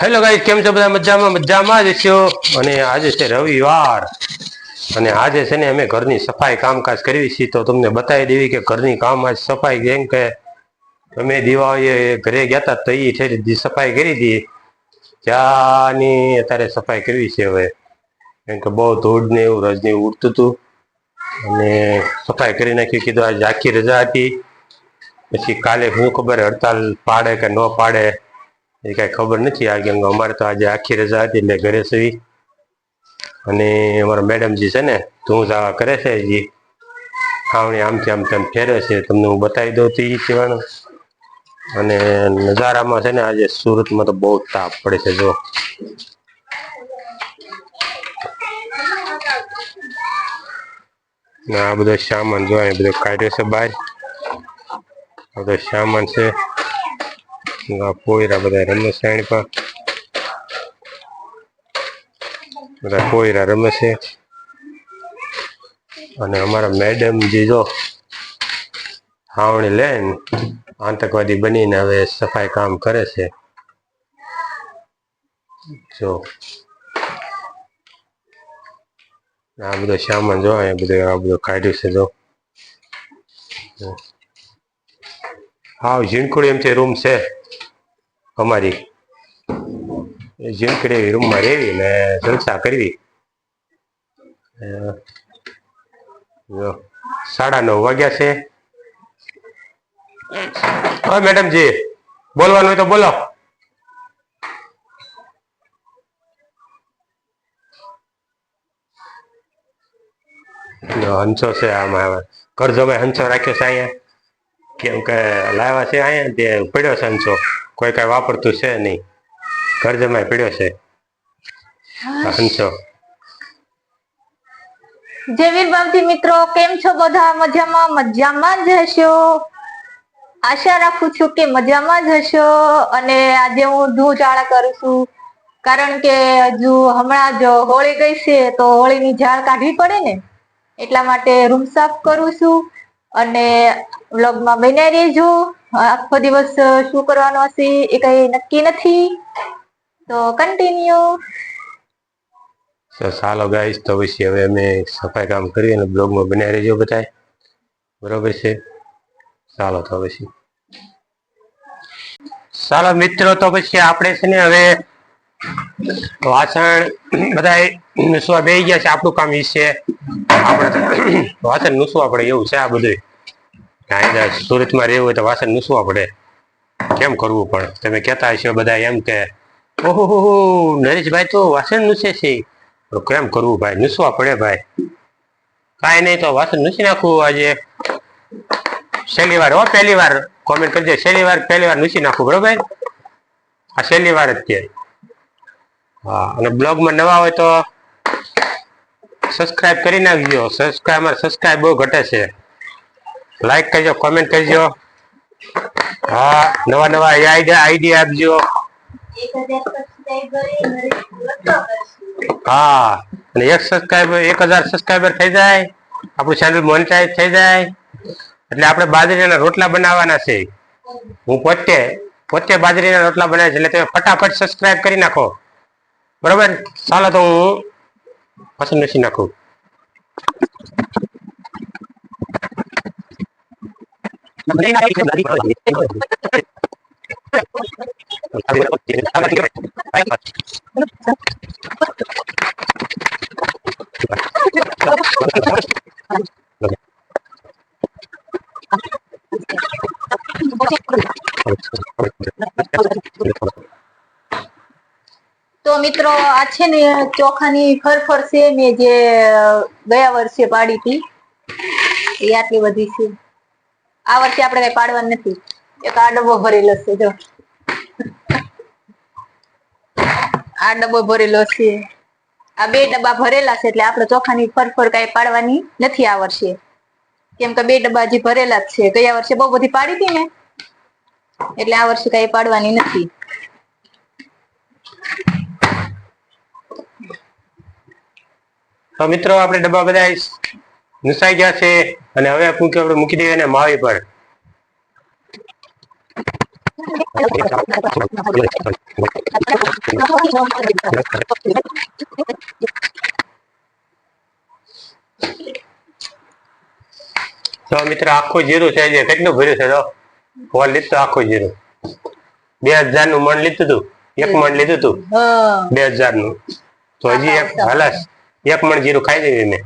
Hello ગાઈ કેમ છો બધા મજામાં? મજામાં જ છો? અને આજે છે રવિવાર. અને આજે છે ને અમે ઘરની સફાઈ કામકાજ કરવી છીએ તો તમને બતાવી દેવી કે ઘરની કામ આજ સફાઈ કેમ કે અમે દિવાળીએ ઘરે ગયા હતા તો એ છે સફાઈ કરી હતી. ત્યાંની અત્યારે સફાઈ કરવી છે હવે. કેમ કે બહુ ધૂળ ને એવું રજની ઉડતું હતું. અને સફાઈ કરી નાખી, કીધું આજે આખી રજા હતી પછી કાલે શું ખબર હડતાલ પાડે કે ન પાડે. એ કાંઈ ખબર નથી. આ કેમ કે અમારે તો આજે આખી રજા હતી એટલે ઘરે સુઈ. અને અમારા મેડમજી છે ને, તું જાવા કરે છે હજી. ખાવણી આમથી આમ તેમ ફેરે છે. તમને હું બતાવી દઉં તો એ કહેવાનું. અને નજારામાં છે ને આજે સુરતમાં તો બહુ તાપ પડે છે જો આ બધો સામાન જો બધો કાઢ્યો છે બહાર. બધો સામાન છે. આ પોયરા બધા રમે આની પર બધા કોયરા રમે અને અમારા મેડમ જે જો હાવણી લે ને, આતંકવાદી બનીને હવે સફાઈ કામ કરે છે. જો. આ બધો સામાન જો અહીંયા બધું, આ બધું કાઢ્યું છે જો. હા ઝીણકુડી એમ છે, રૂમ છે. અમારી ઝીણકડી રૂમમાં રહેવી ને જલસા કરવી. સાડા નવ વાગ્યા છે. હા મેડમજી બોલવાનું હોય તો બોલો. હંસો છે આમાં કરજો જમાય હંસો રાખ્યો છે અહીંયા. કેમ કે લાવ્યા છે અહીંયા, તે પડ્યો છે હંસો. કોઈ કઈ વાપરતું છે નહીં. ઘર જમાય પીડ્યો છે. હંસો જય વીર મિત્રો કેમ છો બધા? મજામાં? મજામાં જ હશો? આશા રાખું છું કે મજામાં જ હશો અને આજે હું ધૂ જાળા કરું છું. કારણ કે હજુ હમણાં જ હોળી ગઈ છે તો હોળીની ઝાડ કાઢવી પડે ને? એટલા માટે રૂમ સાફ કરું છું અને વ્લોગમાં બનાવી રહેજો. આખો દિવસ શું કરવાનો હશે એ કઈ નક્કી નથી. તો કન્ટિન્યુ ચાલો ગાઈશ તો પછી હવે અમે સફાઈ કામ કરી અને બ્લોગમાં બનાવી રહેજો બધાય. બરોબર છે? ચાલો તો પછી ચાલો મિત્રો, તો પછી આપણે છે ને હવે વાસણ બધા નુસવા બે ગયા છે, આપણું કામ ઈ છે. આપણે વાસણ નુસવા પડે એવું છે આ બધું કાંઈ સુરતમાં રહેવું હોય તો વાસણ નુસવા પડે. કેમ કરવું પણ? તમે કહેતા હશો બધા એમ કે, ઓહો હો નરેશભાઈ તો વાસણ નુસે છે. કેમ કરવું ભાઈ? નુસવા પડે ભાઈ. કાંઈ નહીં તો વાસણ નુસી નાખવું આજે. છેલ્લી વાર હો, પહેલી વાર. કોમેન્ટ કરજો. છેલ્લી વાર, પહેલી વાર નુસી નાખવું બરોબર? આ છેલ્લી વાર જ છે હા, અને બ્લોગમાં નવા હોય તો સબસ્ક્રાઇબ કરી નાખજો. સબસ્ક્રાઇબ સબસ્ક્રાઈબ બહુ ઘટે છે. લાઈક કરજો કોમેન્ટ કરજો. હા, નવા નવા આઈડિયા આઈડિયા આપજો. હા, અને એક સબસ્ક્રાઈબર એક હજાર સબસ્ક્રાઈબર થઈ જાય, આપણું ચેનલ મોનિટાઈઝ થઈ જાય. એટલે આપણે બાજરીના રોટલા બનાવવાના છે. હું પોતે પોતે બાજરીના રોટલા બનાવે છે એટલે તમે ફટાફટ સબસ્ક્રાઈબ કરી નાખો. બરાબર? ચાલો તો હું પસંદ નથી નાખું. તો મિત્રો, આ છે ને ચોખાની ફરફર છે મેં જે ગયા વર્ષે પાડી હતી. એ આટલી બધી છે. આ વર્ષે આપણે કઈ પાડવા નથી. એક આ ડબ્બો ભરેલો છે, જો. આ ડબ્બો ભરેલો છે. આ બે ડબ્બા ભરેલા છે, એટલે આપણે ચોખાની ફરફર કઈ પાડવાની નથી આ વર્ષે. કેમ કે બે ડબ્બા હજી ભરેલા જ છે. ગયા વર્ષે બહુ બધી પાડી હતી ને? એટલે આ વર્ષે કઈ પાડવાની નથી. તો મિત્રો, આપણે ડબ્બા બધા નુસાઈ ગયા છે અને હવે મૂકી આપણે મૂકી દઈએ ને માવી પર. તો મિત્ર આખું જીરું છે જે કેટલું ભર્યું છે તો? ફોલ લીધું આખું જીરું. બે હજારનું મણ લીધું તું? એક મણ લીધું તું? બે હજારનું તો હજી એક હાલાસ. એક મણ જીરું ખાઈ દેવી મેં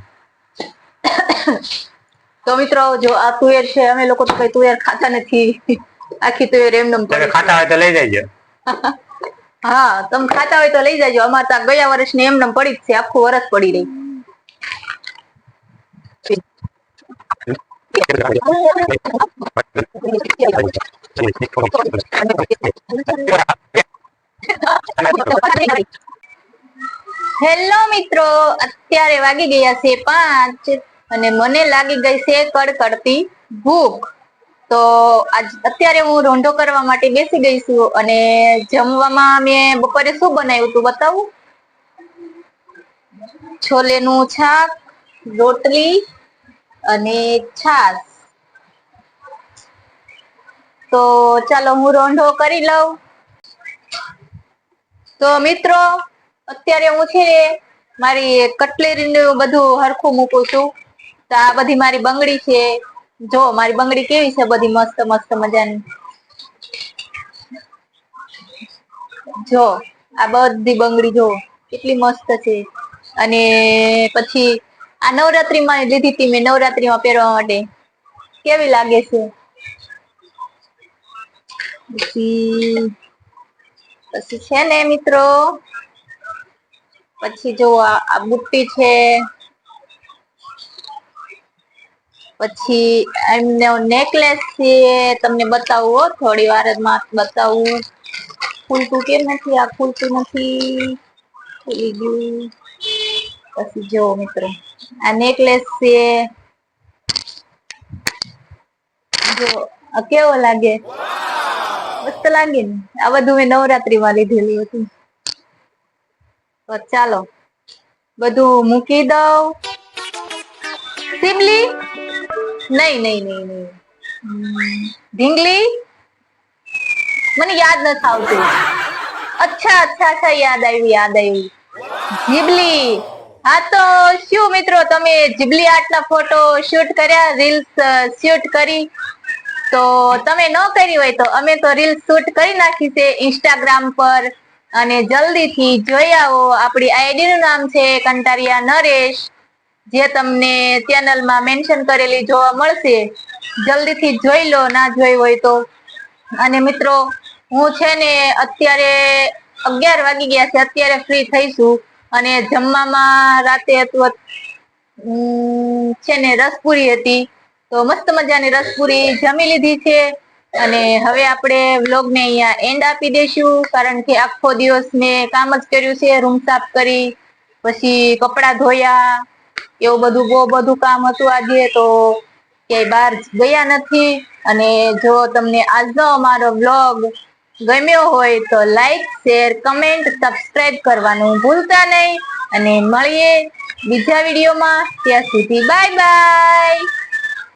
તો મિત્રો જો આ તુવેર છે અમે લોકો તો કઈ તુવેર ખાતા નથી. આખી તુવેર એમ નમ ખાતા હોય તો લઈ જાય હા તમે ખાતા હોય તો લઈ જાજો અમારે તો ગયા વર્ષ ને એમ નમ પડી જ છે. આખું વરસ પડી રહી. હેલો મિત્રો. અત્યારે વાગી ગયા છે પાંચ. અને મને લાગી ગઈ છે કડકડતી ભૂખ. તો આજ અત્યારે હું રોંઢો કરવા માટે બેસી ગઈ છું અને જમવામાં મેં બપોરે શું બનાવ્યું હતું બતાવું? છોલેનું શાક, રોટલી અને છાશ. તો ચાલો હું રોંઢો કરી લઉં. તો મિત્રો, અત્યારે હું છે મારી કટલેરીનું બધું હરખું મૂકું છું. તો આ બધી મારી બંગડી છે. જો, મારી બંગડી કેવી છે બધી મસ્ત મસ્ત મજાની? જો, આ બધી બંગડી જો, કેટલી મસ્ત છે. અને પછી આ નવરાત્રીમાં લીધી હતી મેં નવરાત્રીમાં પહેરવા માટે. કેવી લાગે છે? પછી પછી છે ને મિત્રો, પછી જો આ આ બુટ્ટી છે. પછી એમનો નેકલેસ છે, તમને બતાવું હો, થોડી વાર જ માં બતાવું ખુલતું કેમ નથી, આ ખુલતું નથી? ખુલી ગયું. પછી જો મિત્રો, આ નેકલેસ છે. જો, આ કેવો લાગે? મસ્ત લાગે ને? આ બધું મેં નવરાત્રીમાં લીધેલું હતું. તો ચાલો, બધું મૂકી દઉં. સિમલી? નહીં નહીં નહીં નહીં. ઢીંગલી? મને યાદ નથી આવતું. અચ્છા અચ્છા અચ્છા, યાદ આવ્યું યાદ આવ્યું. જીબલી. હા તો શું મિત્રો, તમે જીબલી આર્ટના ફોટો શૂટ કર્યા રીલ્સ શૂટ કરી? તો તમે ન કરી હોય તો અમે તો રીલ શૂટ કરી નાખી છે ઇન્સ્ટાગ્રામ પર. અને જલ્દીથી જોઈ આવો. આપણી આઈડી નું નામ છે કંટારિયા નરેશ. જે તમને ચેનલમાં મેન્શન કરેલી જોવા મળશે, જલ્દીથી જોઈ લો, ના જોઈ હોય તો. અને મિત્રો, હું છે ને અત્યારે અગિયાર વાગી ગયા છે, અત્યારે ફ્રી થઈશું. અને જમવામાં રાતે હતું છે ને રસપુરી હતી. તો મસ્ત મજાની રસપુરી જમી લીધી છે. અને હવે આપણે વ્લોગ ને અહીંયા એન્ડ આપી દઈશું, કારણ કે આખો દિવસ મેં કામ જ કર્યું છે, રૂમ સાફ કરી, પછી કપડાં ધોયા એવું બધું બહુ બધું કામ હતું આજે તો ક્યાંય બહાર ગયા નથી. અને જો તમને આજનો અમારો વ્લોગ ગમ્યો હોય તો લાઈક શેર કમેન્ટ સબસ્ક્રાઇબ કરવાનું ભૂલતા નહીં. અને મળીએ બીજા વિડીયોમાં ત્યાં સુધી બાય બાય